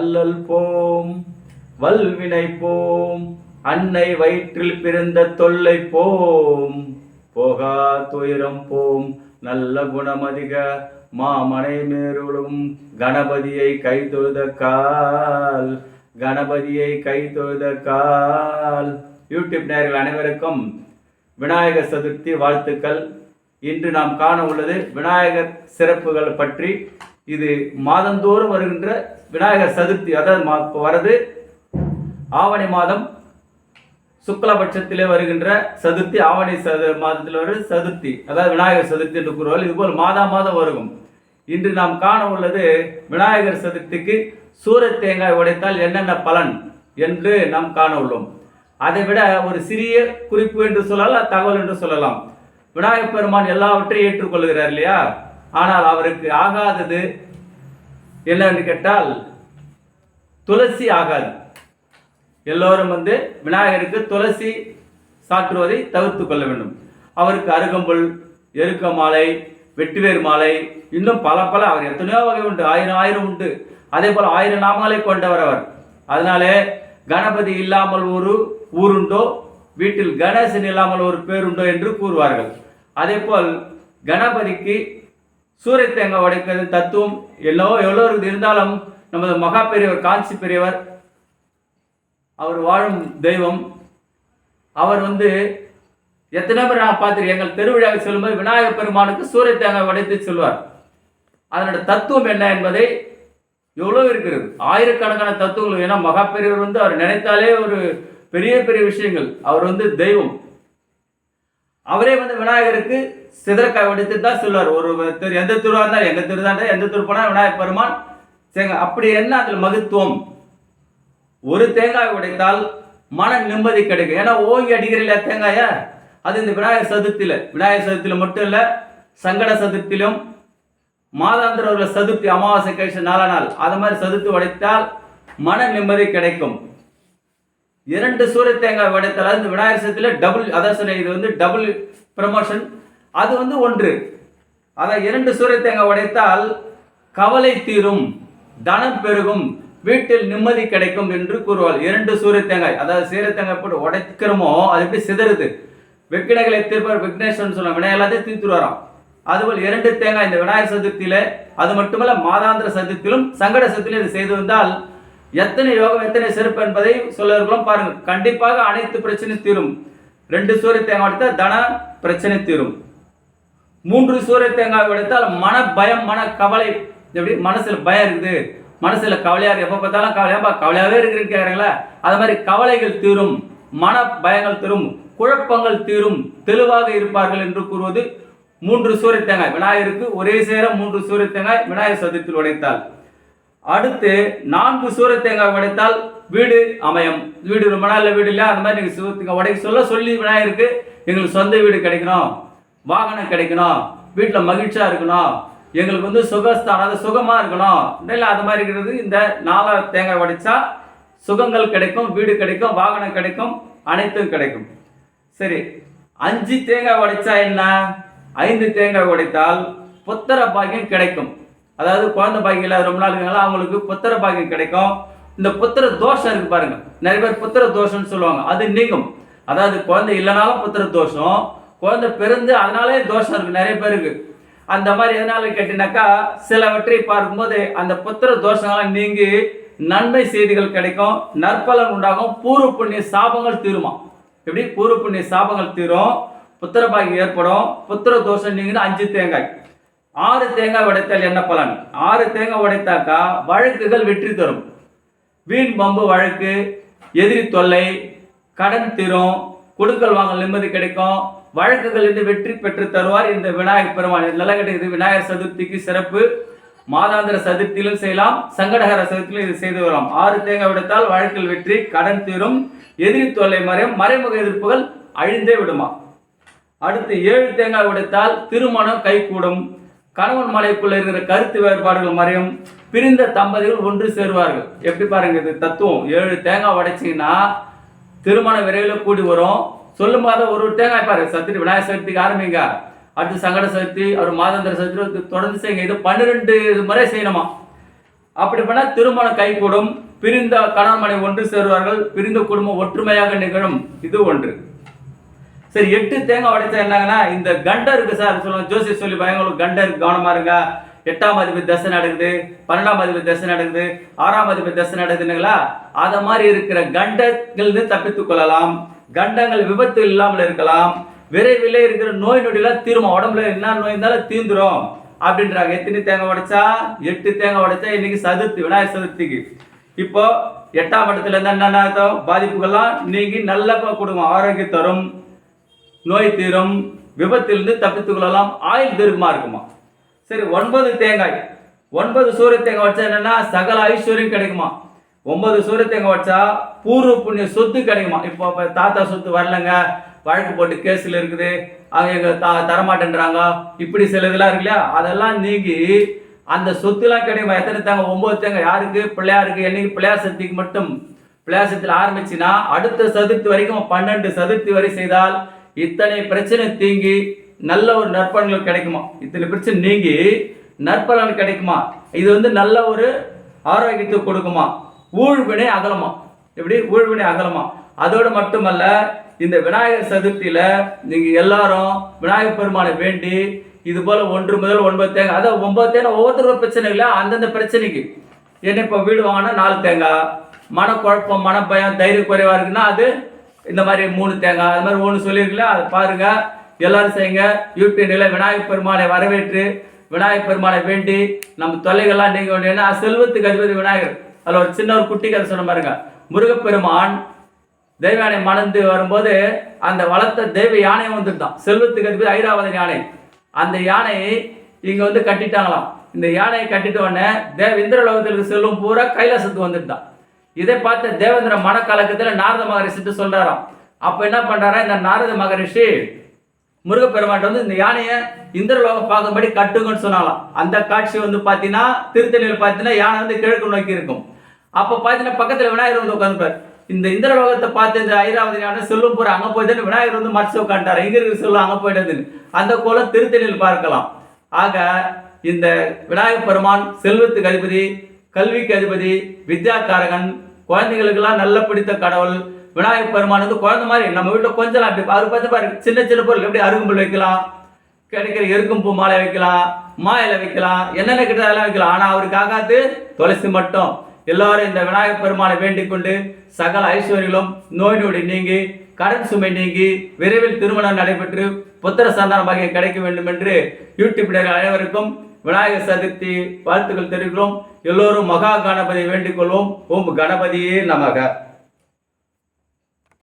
அல்லல் போம் வல்வினை போம் அன்னை வயிற்றில் பிறந்த தொல்லை போம். போகா துயரம் போம் நல்ல குணமதிக மாமனை மேருளும் கணபதியை கை தொழுத கால் கணபதியை கை தொழுத கால். யூடியூப் நேர்கள் அனைவருக்கும் விநாயகர் சதுர்த்தி வாழ்த்துக்கள். இன்று நாம் காண உள்ளது விநாயகர் சிறப்புகள் பற்றி. இது மாதந்தோறும் வருகின்ற விநாயகர் சதுர்த்தி அதாவது இப்போ வரது ஆவணி மாதம் சுக்லபட்சத்திலே வருகின்ற சதுர்த்தி ஆவணி சது மாதத்தில் வருது சதுர்த்தி அதாவது விநாயகர் சதுர்த்தி என்று கூறுவார்கள். இதுபோல் மாதா மாதம் வருகும் இன்று நாம் காண உள்ளது விநாயகர் சதுர்த்திக்கு சூரத் தேங்காய் உடைத்தால் என்னென்ன பலன் என்று நாம் காண உள்ளோம். அதை விட ஒரு சிறிய குறிப்பு என்று சொல்லலாம் தகவல் என்று சொல்லலாம். விநாயகப் பெருமான் எல்லாவற்றையும் ஏற்றுக்கொள்கிறார் இல்லையா? ஆனால் அவருக்கு ஆகாதது என்னன்னு கேட்டால் துளசி ஆகாது. எல்லோரும் வந்து விநாயகருக்கு துளசி சாற்றுவதை தவிர்த்து கொள்ள வேண்டும். அவருக்கு அருகம்புல் எருக்க மாலை வெட்டுவேர் மாலை இன்னும் பல பல அவர் எத்தனையோ வகை உண்டு ஆயிரம் ஆயிரம் உண்டு. அதே போல் ஆயிரம் நாமங்களை கொண்டவர் அவர். அதனாலே கணபதி இல்லாமல் ஒரு ஊருண்டோ வீட்டில் கணேசன் இல்லாமல் ஒரு பேருண்டோ என்று கூறுவார்கள். அதே போல் கணபதிக்கு சூரிய தேங்காய் உடைக்கிறது தத்துவம் எல்லோ எல்லோருக்கு இருந்தாலும் நமது மகா பெரியவர் காஞ்சி பெரியவர் அவர் வாழும் தெய்வம். அவர் வந்து எத்தனை பேர் நான் பார்த்துருக்கேன் எங்கள் திருவிழாவுக்கு செல்லும்போது விநாயகர் பெருமானுக்கு சூரிய தேங்காய் உடைத்து சொல்வார். அதனோட தத்துவம் என்ன என்பதை எவ்வளோ இருக்கிறது? ஆயிரக்கணக்கான தத்துவங்கள் ஏன்னா மகா பெரியவர் வந்து அவர் நினைத்தாலே ஒரு பெரிய பெரிய விஷயங்கள். அவர் வந்து தெய்வம். அவரே வந்து விநாயகருக்கு சிதறக்காய் உடைத்து தான் சொல்லுவார். ஒரு திரு எந்த திருவா இருந்தாலும் எங்க திரு தான் எந்த திரு போனால் விநாயகர் பெருமான் சேங்க அப்படி என்ன அதில் மகத்துவம்? ஒரு தேங்காய் உடைத்தால் மன நிம்மதி கிடைக்கும். ஏன்னா ஓங்கி அடிக்கிறீங்களா தேங்காய? அது இந்த விநாயகர் சதுர்த்தியில் விநாயகர் சதுர்த்தியில் மட்டும் இல்லை சங்கட சதுர்த்தியிலும் மாதாந்திர உள்ள சதுர்த்தி அமாவாசை கழிச்ச நாலா நாள் அது மாதிரி சதுர்த்தி உடைத்தால் மன நிம்மதி கிடைக்கும். இரண்டு சூரிய தேங்காய் உடைத்தால் இந்த விநாயகர் சதுர்த்தியில் டபுள் அதான் சொன்னேன் இது வந்து டபுள் ப்ரமோஷன் அது வந்து ஒன்று. அதை இரண்டு சூரிய தேங்காய் உடைத்தால் கவலை தீரும் தனம் பெருகும் வீட்டில் நிம்மதி கிடைக்கும் என்று கூறுவாள். இரண்டு சூரிய தேங்காய் அதாவது சீர தேங்காய் போட்டு உடைக்கிறோமோ அது எப்படி சிதறுது? விக்னங்களை தீர்ப்பார் விக்னேஸ்வரன் சொல்லுவாங்க வினை எல்லாத்தையும் தீர்த்து வரோம் அதுபோல் இரண்டு தேங்காய் இந்த விநாயகர் சதுர்த்தியில அது மட்டுமல்ல மாதாந்திர சதுர்த்தியிலும் சங்கட சதுர்த்தியிலும் இது செய்து வந்தால் எத்தனை யோகம் எத்தனை சிறப்பு என்பதை சொல்லவர்களும் பாருங்கள். கண்டிப்பாக அனைத்து பிரச்சனை தீரும். ரெண்டு சூரிய தேங்காய் உடைத்தா தன பிரச்சனை தீரும். மூன்று சூரிய தேங்காய் உடைத்தால் மன பயம் மன கவலை எப்படி? மனசில் பயம் இருக்குது. மனசில் கவலையாக எப்போ பார்த்தாலும் கவலையாப்பா கவலையாகவே இருக்குன்னு கேக்குறாங்களா? அது மாதிரி கவலைகள் தீரும் மன பயங்கள் தீரும் குழப்பங்கள் தீரும் தெளிவாக இருப்பார்கள் என்று கூறுவது மூன்று சூரிய தேங்காய். விநாயகருக்கு ஒரே சேர மூன்று சூரிய தேங்காய் விநாயகர் சதுர்த்தியில் உடைத்தால். அடுத்து நான்கு சூரிய தேங்காய் உடைத்தால் வீடு அமையும். வீடு ரொம்ப நாளில் வீடு இல்லை. அந்த மாதிரி நீங்கள் சூரிய உடைக்க சொல்ல சொல்லி விநாயகருக்கு எங்களுக்கு சொந்த வீடு கிடைக்கணும். வாகனம் கிடைக்கணும். வீட்டில் மகிழ்ச்சியாக இருக்கணும். எங்களுக்கு வந்து சுகஸ்தானம் அதாவது சுகமாக இருக்கணும். இல்லை அது மாதிரி இருக்கிறது இந்த நாலா தேங்காய் உடைச்சா சுகங்கள் கிடைக்கும் வீடு கிடைக்கும் வாகனம் கிடைக்கும் அனைத்தும் கிடைக்கும். சரி அஞ்சு தேங்காய் உடைச்சா என்ன? ஐந்து தேங்காய் உடைத்தால் புத்திர பாக்கியம் கிடைக்கும். அதாவது குழந்தை பாக்கியம் இல்லாத ரொம்ப நாள் இருக்காங்களா அவங்களுக்கு புத்திர பாக்கியம் கிடைக்கும். இந்த புத்திர தோஷம் இருக்கு பாருங்க. நிறைய பேர் புத்திர தோஷம்னு சொல்லுவாங்க. அது நீங்கும். அதாவது குழந்தை இல்லைனாலும் புத்திர தோஷம். குழந்தை பிறந்து அதனாலே தோஷம் இருக்கு நிறைய பேருக்கு அந்த மாதிரி எதனால கேட்டீங்கன்னாக்கா சிலவற்றை பார்க்கும்போது அந்த புத்திர தோஷங்கள்லாம் நீங்கி நன்மை செய்திகள் கிடைக்கும் நற்பலன் உண்டாகும் பூர்வ புண்ணிய சாபங்கள் தீருமா? எப்படி? பூர்வ புண்ணிய சாபங்கள் தீரும் புத்திர பாக்கியம் ஏற்படும் புத்திர தோஷம் நீங்கன்னா அஞ்சு தேங்காய். ஆறு தேங்காய் உடைத்தால் என்ன பலன்? ஆறு தேங்காய் உடைத்தாக்கா வழக்குகள் வெற்றி தரும். வீண் பம்பு வழக்கு எதிரி தொல்லை கடன் தீரும் கொடுக்கல் வாங்கல் நிம்மதி கிடைக்கும் வழக்குகள் இருந்து வெற்றி பெற்று தருவார் இந்த விநாயகர் பெருமான். இது நல்லா விநாயகர் சதுர்த்திக்கு சிறப்பு. மாதாந்திர சதுர்த்தியிலும் செய்யலாம் சங்கடகர சதுர்த்தியிலும் இது செய்து வரலாம். ஆறு தேங்காய் விடுத்தால் வழக்கில் வெற்றி கடன் தீரும் எதிரி தொல்லை மறையும் மறைமுக எதிர்ப்புகள் அழிந்தே விடுமா? அடுத்து ஏழு தேங்காய் உடைத்தால் திருமணம் கைகூடும் கணவன் மலைக்குள்ள இருக்கிற கருத்து வேறுபாடுகள் மறையும் பிரிந்த தம்பதிகள் ஒன்று சேருவார்கள். எப்படி பாருங்க இது தத்துவம். ஏழு தேங்காய் உடைச்சிங்கன்னா திருமணம் விரைவில் கூடி வரும். சொல்லும் போது ஒரு ஒரு தேங்காய் பாரு சத்திரி விநாயகர் சதுர்த்திக்கு ஆரம்பிங்க அடுத்து சங்கட சதுர்த்தி அவர் மாதந்திர சதுர்த்தி தொடர்ந்து செய்யுங்க. இது பன்னிரெண்டு முறை செய்யணுமா? அப்படி பண்ணால் திருமணம் கைகூடும் பிரிந்த கணவன் ஒன்று சேருவார்கள் பிரிந்த குடும்பம் ஒற்றுமையாக நிகழும். இது ஒன்று. சரி எட்டு தேங்காய் உடைச்சா என்னங்கன்னா இந்த கண்டர் இருக்கு சார் சொல்லுவாங்க ஜோசி சொல்லி பயங்களுக்கு கண்டர் கவனமா இருங்க. எட்டாம் அதிபதி தசை நடக்குது பன்னெண்டாம் அதிபதி தசை நடக்குது ஆறாம் அதிபதி தசை நடக்குதுங்களா? அதை மாதிரி இருக்கிற கண்டங்களிலிருந்து தப்பித்துக் கொள்ளலாம். கண்டங்கள் விபத்து இல்லாமல் இருக்கலாம். விரைவில் இருக்கிற நோய் நொடியெல்லாம் தீரும்? உடம்புல என்ன நோய் இருந்தாலும் தீந்துரும். அப்படின்றாங்க. எத்தனை தேங்காய் உடைச்சா? எட்டு தேங்காய் உடைச்சா இன்னைக்கு சதுர்த்தி விநாயகர் சதுர்த்திக்கு. இப்போ எட்டாம் இடத்துல இருந்தால் என்னென்ன அர்த்தம்? பாதிப்புகள்லாம் நீங்கி நல்ல குடும்பம் ஆரோக்கியம் தரும். நோய் தீரும். விபத்திலிருந்து தப்பித்துக் கொள்ளலாம் ஆயுள் தீர்க்கமாக இருக்குமா? சரி ஒன்பது தேங்காய். ஒன்பது சூரிய தேங்காய் வச்சா என்னென்னா சகல ஐஸ்வர்யம் கிடைக்குமா? ஒன்பது சூரிய வச்சா பூர்வ புண்ணிய சொத்து கிடைக்குமா? இப்போ தாத்தா சொத்து வரலங்க. வழக்கு போட்டு கேஸில் இருக்குது. அவங்க எங்கள் த தரமாட்டேன்றாங்க. இப்படி சில இதெல்லாம் இருக்கு இல்லையா? அதெல்லாம் நீங்கி அந்த சொத்துலாம் கிடைக்குமா? எத்தனை தேங்காய் ஒம்பது தேங்க. யாருக்கு? பிள்ளையாருக்கு. என்னைக்கு? பிள்ளையார் சக்திக்கு மட்டும். பிள்ளையார் சக்தியில் ஆரம்பிச்சுன்னா அடுத்த சதுர்த்தி வரைக்கும் பன்னெண்டு சதுர்த்தி வரை செய்தால் இத்தனை பிரச்சனை தீங்கி நல்ல ஒரு நற்பலன்கள் கிடைக்குமா? இத்தனை பிரச்சனை நீங்கி நற்பலன் கிடைக்குமா? இது வந்து நல்ல ஒரு ஆரோக்கியத்தை கொடுக்குமா? ஊழ்வினை அகலமா? எப்படி? ஊழ்வினை அகலமா? அதோடு மட்டுமல்ல இந்த விநாயகர் சதுர்த்தியில் நீங்கள் எல்லாரும் விநாயகர் பெருமானை வேண்டி இது போல் ஒன்று முதல் ஒன்பது தேங்காய் அதாவது ஒன்பது தேங்காய் ஒவ்வொருத்தரோட பிரச்சனை இல்லை அந்தந்த பிரச்சனைக்கு. என்ன இப்போ வீடு வாங்கினா நாலு தேங்காய். மனக்குழப்பம் மனப்பயம் தைரிய குறைவாக இருக்குன்னா அது இந்த மாதிரி மூணு தேங்காய். அது மாதிரி ஒன்று சொல்லியிருக்கல அதை பாருங்க. எல்லாரும் செய்யுங்க. யூடியூப் நிலை விநாயகர் பெருமானை வரவேற்று விநாயகர் பெருமானை வேண்டி நம்ம தொல்லைகள்லாம் நீங்கள் வேண்டியன்னா செல்வத்துக்கு அதிபதி விநாயகர். அதில் ஒரு சின்ன ஒரு குட்டி கதை சொன்ன பாருங்க. முருகப்பெருமான் தெய்வ யானை மணந்து வரும்போது அந்த வளர்த்த தெய்வ யானை வந்துட்டான் செல்வத்துக்கு அதிபதி ஐராவதன் யானை. அந்த யானை இங்கே வந்து கட்டிட்டாங்களாம். இந்த யானையை கட்டிட்ட உடனே தேவ இந்திரலோகத்திற்கு செல்லும் பூரா கைலாசத்துக்கு வந்துட்டான் இதை பார்த்த தேவேந்திர மனக்கலக்கத்தில் நாரத மகரிஷிட்டு சொல்கிறாராம் அப்போ என்ன பண்ணுறாரா இந்த நாரத மகரிஷி முருகப்பெருமான் வந்து இந்த யானையை இந்திரலோகம் பார்க்கும்படி கட்டுங்கன்னு சொன்னாலாம் அந்த காட்சி வந்து பார்த்தீங்கன்னா திருத்தணியில் பார்த்தீங்கன்னா யானை வந்து கிழக்கு நோக்கி இருக்கும். அப்போ பார்த்தீங்கன்னா பக்கத்தில் விநாயகர் வந்து உட்காந்துப்பார் இந்த இந்திரலோகத்தை பார்த்து இந்த ஐராவதி செல்லும் போற அங்கே போயிட்டு விநாயகர் வந்து மறைச்சு உட்காந்துட்டார் இங்க இருக்கிற செல்லும் அங்கே போயிட்டதுன்னு அந்த கோலம் திருத்தணியில் பார்க்கலாம். ஆக இந்த விநாயகர் பெருமான் செல்வத்துக்கு அதிபதி கல்விக்கு அதிபதி வித்யாக்காரகன் குழந்தைகளுக்கெல்லாம் நல்ல பிடித்த கடவுள் விநாயகர் பெருமான் வந்து குழந்தை மாதிரி நம்ம வீட்டில் கொஞ்சம் அப்படி அவர் பார்த்து பாருங்க சின்ன சின்ன பொருள் எப்படி அருகும்புல் வைக்கலாம் கிடைக்கிற எருக்கும் பூ மாலை வைக்கலாம் மா இலை வைக்கலாம் என்னென்ன கிட்ட அதெல்லாம் வைக்கலாம். ஆனால் அவருக்காகாது துளசி மட்டும். எல்லாரும் இந்த விநாயகர் பெருமானை வேண்டிக் கொண்டு சகல ஐஸ்வர்யங்களும் நோய் நொடி நீங்கி கடன் சுமை நீங்கி விரைவில் திருமணம் நடைபெற்று புத்திர சந்தான கிடைக்க வேண்டும் என்று யூடியூப் அனைவருக்கும் விநாயகர் சதுர்த்தி வாழ்த்துக்கள் தெரிவிக்கிறோம். எல்லோரும் மகா கணபதி வேண்டிக் கொள்வோம். ஓம் கணபதியே நமக.